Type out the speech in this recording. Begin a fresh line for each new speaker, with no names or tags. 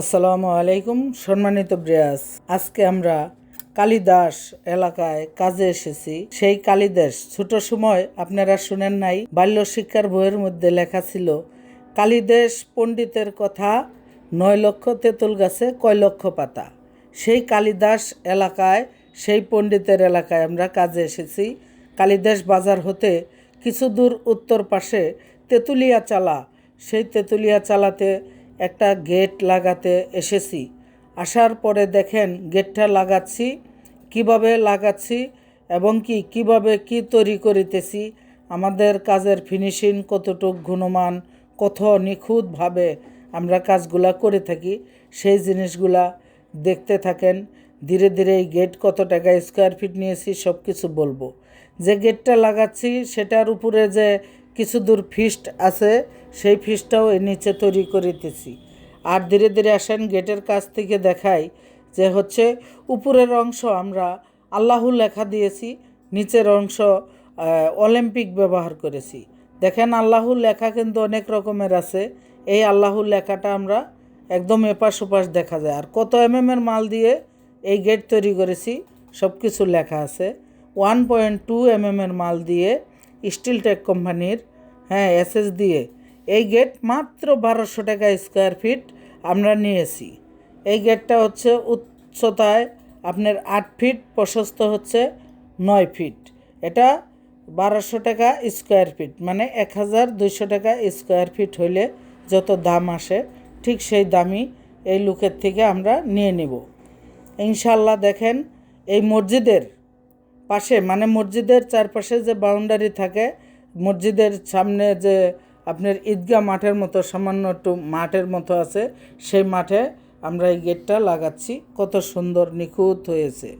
আসসালামু আলাইকুম, সম্মানিত ব্রিয়াস আজকে আমরা কালিদাস এলাকায় কাজে এসেছি। সেই কালিদাস, ছোট সময় আপনারা শুনেন নাই বাল্য শিক্ষার বইয়ের মধ্যে লেখা ছিল, কালিদাস পণ্ডিতের কথা নয় লক্ষ তেঁতুল গাছে কয় লক্ষ পাতা। সেই কালিদাস এলাকায়, সেই পণ্ডিতের এলাকায় আমরা কাজে এসেছি। কালিদাস বাজার হতে কিছু দূর উত্তর পাশে তেঁতুলিয়া চালা সেই তেঁতুলিয়া চালাতে একটা গেট লাগাতে এসেছি। আসার পরে দেখেন গেটটা লাগাচ্ছি, কীভাবে লাগাচ্ছি এবং কি, কীভাবে কি তৈরি করিতেছি, আমাদের কাজের ফিনিশিং কতটুক গুণমান, কত নিখুঁতভাবে আমরা কাজগুলা করে থাকি, সেই জিনিসগুলা দেখতে থাকেন। ধীরে ধীরে এই গেট কত টাকা স্কোয়ার ফিট নিয়েছি সব কিছু বলব। যে গেটটা লাগাচ্ছি, সেটার উপরে যে কিছু দূর ফিস্ট আছে, সেই ফিস্টটাও এর নিচে তৈরি করিতেছি। আর ধীরে ধীরে আসেন গেটের কাছ থেকে দেখাই যে হচ্ছে উপরের অংশ আমরা আল্লাহু লেখা দিয়েছি, নিচের অংশ অলিম্পিক ব্যবহার করেছি। দেখেন আল্লাহর লেখা কিন্তু অনেক রকমের আছে, এই আল্লাহর লেখাটা আমরা একদম এপাশ ওপাশ দেখা যায়। আর কত এম এর মাল দিয়ে এই গেট তৈরি করেছি সব কিছু লেখা আছে। ওয়ান পয়েন্ট টু এম এর মাল দিয়ে স্টিল টেক কোম্পানির হ্যাঁ এসএস দিয়ে। এই গেট মাত্র বারোশো টাকা স্কোয়ার ফিট আমরা নিয়েছি। এই গেটটা হচ্ছে উচ্চতায় আপনার আট ফিট, প্রশস্ত হচ্ছে নয় ফিট। এটা বারোশো টাকা স্কোয়ার ফিট মানে এক হাজার দুইশো টাকা স্কোয়ার ফিট হইলে যত দাম আসে, ঠিক সেই দামই এই লুকের থেকে আমরা নিয়ে নিব। ইনশাল্লাহ দেখেন, এই মসজিদের পাশে মানে মসজিদের চারপাশে যে বাউন্ডারি থাকে, মসজিদের সামনে যে আপনার ঈদগা মাঠের মতো, সামান্য একটু মাঠের মতো আছে, সেই মাঠে আমরা এই গেটটা লাগাচ্ছি। কত সুন্দর, নিখুঁত হয়েছে।